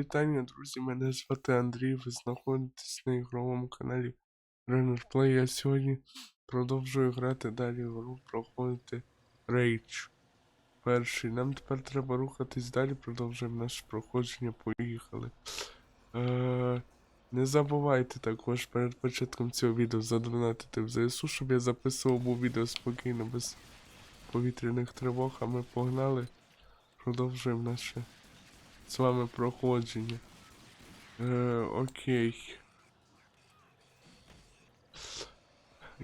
вітання, друзі. Мене звати Андрій. Ви знаходитесь на ігровому каналі Runner Play. Я сьогодні продовжую грати далі в гру, проходити Rage. Перший. Нам тепер треба рухатись далі, продовжуємо наше проходження. Поїхали. Е, не забувайте також перед початком цього відео задонатити в ЗСУ, щоб я записував був відео спокійно, без повітряних тривог, а ми погнали. Продовжуємо наше з вами проходження. Е, окей.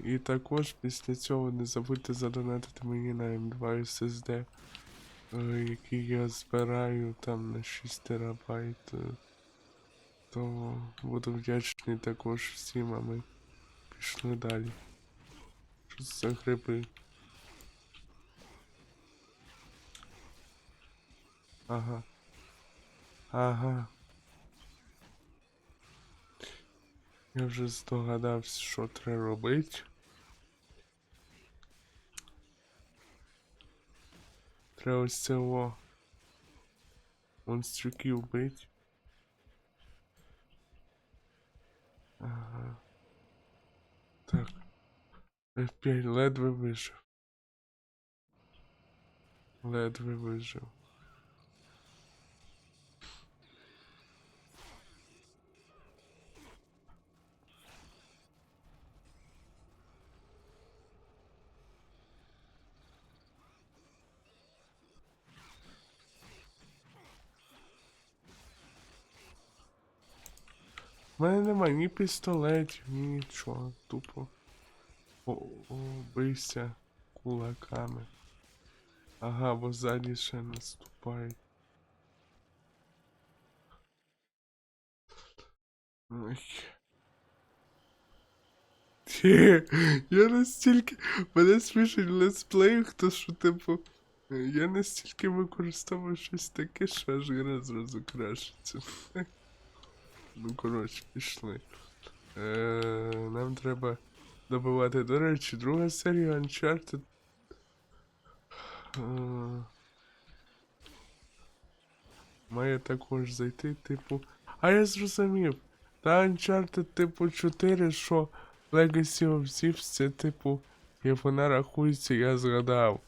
І також після цього не забудьте задонатити мені на М2 SSD, е, який я збираю там на 6 терабайт. е, То буду вдячний також всім, а ми пішли далі. Що це за гриби? Ага. Ага. Я вже здогадався, що треба робити. Треба ось цього монстрюків вбити. Ага. Так. F5 ледве вижив. Ледве вижив. У мене немає ні пістолетів, ні нічого. Тупо. О, о, бийся кулаками. Ага, бо ззаді ще наступають. Хе, Я настільки. Мене смішить в летсплеях, то що, типу. Я настільки використовую щось таке, що аж гра зразу крашиться. Ну, коротше, пішли. Е, нам треба добивати. До речі, друга серія Uncharted. Е, має також зайти, типу. А я зрозумів. Та Uncharted, типу, 4, що Legacy of Thieves, це, типу, як вона рахується, я згадав.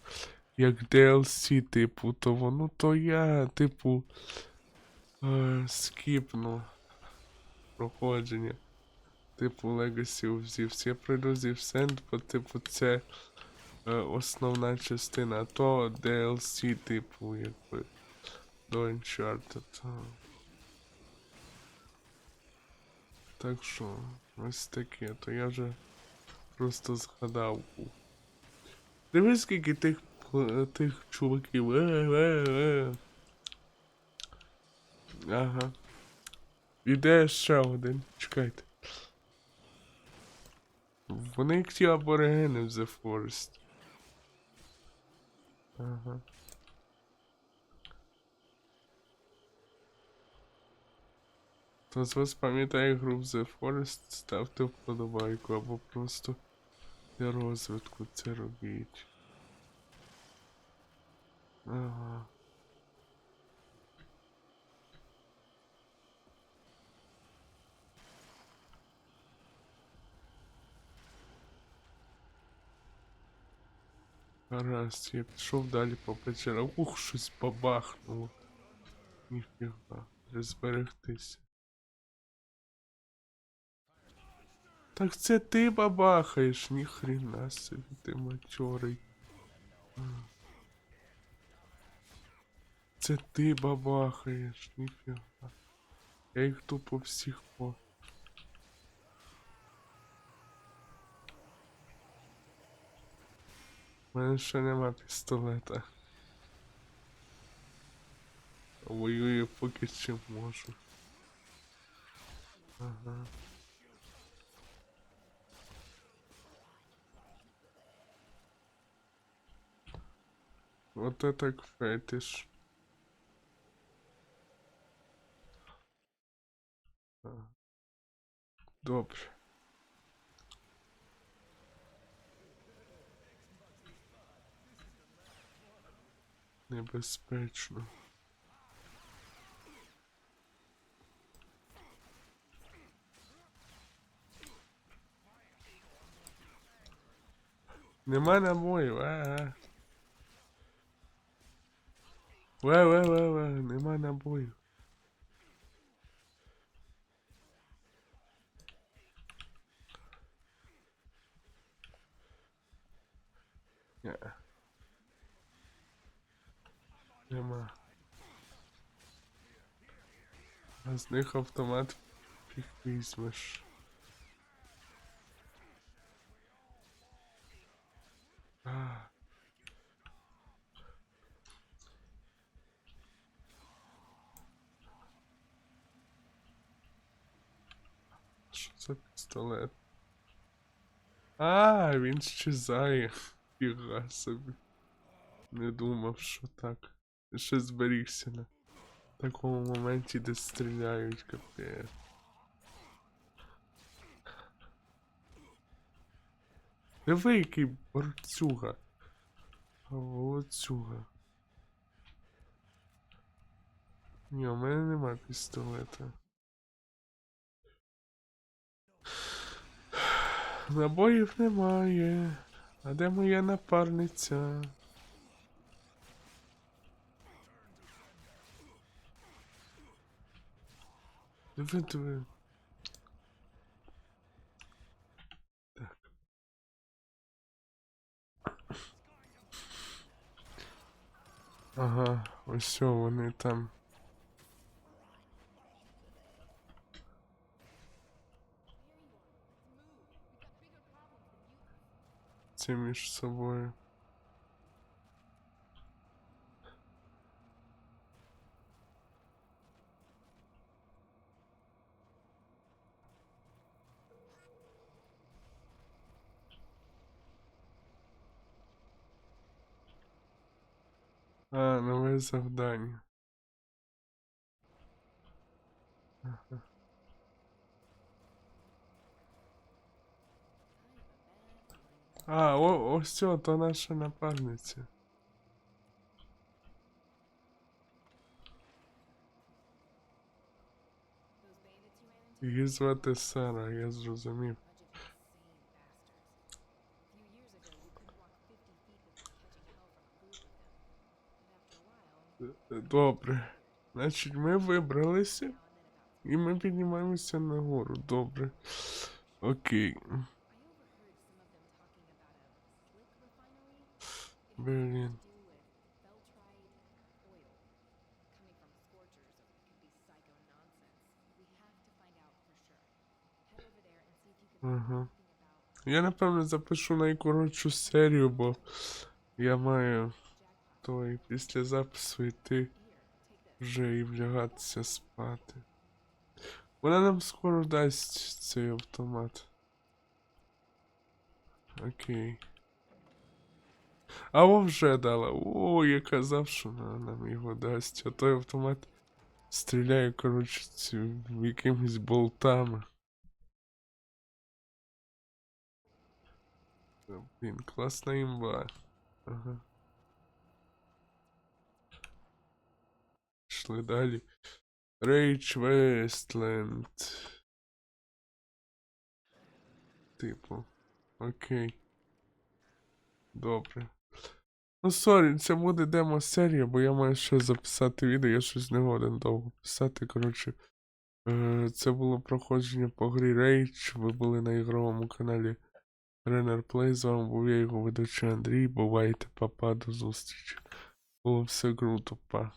Як DLC, типу, то воно, то я, типу, е, скіпну проходження. Типу Legacy of Thieves. Я пройду Thieves бо типу це е, основна частина, а то DLC, типу, якби до Uncharted. Так що, ось таке, то я вже просто згадав. Дивись, скільки тих, тих чуваків. Е, е, е. Ага. Іде ще один. Чекайте. Вони як ті аборигени в The Forest. Ага. Хто з вас пам'ятає гру в The Forest, ставте вподобайку або просто для розвитку це робіть. Ага. Гаразд, я пішов далі по печерам. Ух, щось бабахнуло. Ніфіга, треба зберегтися. Так це ти бабахаєш, ніхрена собі, ти мачорий. М. Це ти бабахаєш, ніфіга. Я їх тупо всіх по. Мене ще нема пістолета. Воюю поки чим можу. Ага. Вот это фетиш. Добре. небезпечно. Нема набоїв, а. Ве, ве, ве, ве, нема набоїв. Yeah. Нема. А з них автомат фіг візьмеш. А. Що це пістолет? А, він щезає. Фіга собі. Не думав, що так. Ще зберігся на такому моменті, де стріляють, капець. Диви, який борцюга. Волоцюга. Ні, у мене нема пістолета. Набоїв немає. А де моя напарниця? Диви. Так. Ага, ось вони там. Це між собою. А, нове завдання. Ага. А, о, ось це, то наша напарниця. Її звати Сара, я зрозумів. Е, Добре. Значить, ми вибралися і ми піднімаємося нагору. Добре. Окей. Блін. Ага. Я напевно запишу найкоротшу серію, бо я маю той після запису йти вже і влягатися спати. Вона нам скоро дасть цей автомат. Окей. А во вже дала. О, я казав, що вона нам його дасть. А той автомат стріляє, коротше, якимись болтами. Та, Блін, класна імба. Ага. Пішли далі. Рейч Вестленд. Типу. Окей. Добре. Ну, сорі, це буде демо-серія, бо я маю ще записати відео, я щось не годен довго писати. Коротше, е, це було проходження по грі Rage. Ви були на ігровому каналі Renner Play. З вами був я його ведучий Андрій. Бувайте, папа, до зустрічі. Було все круто, па.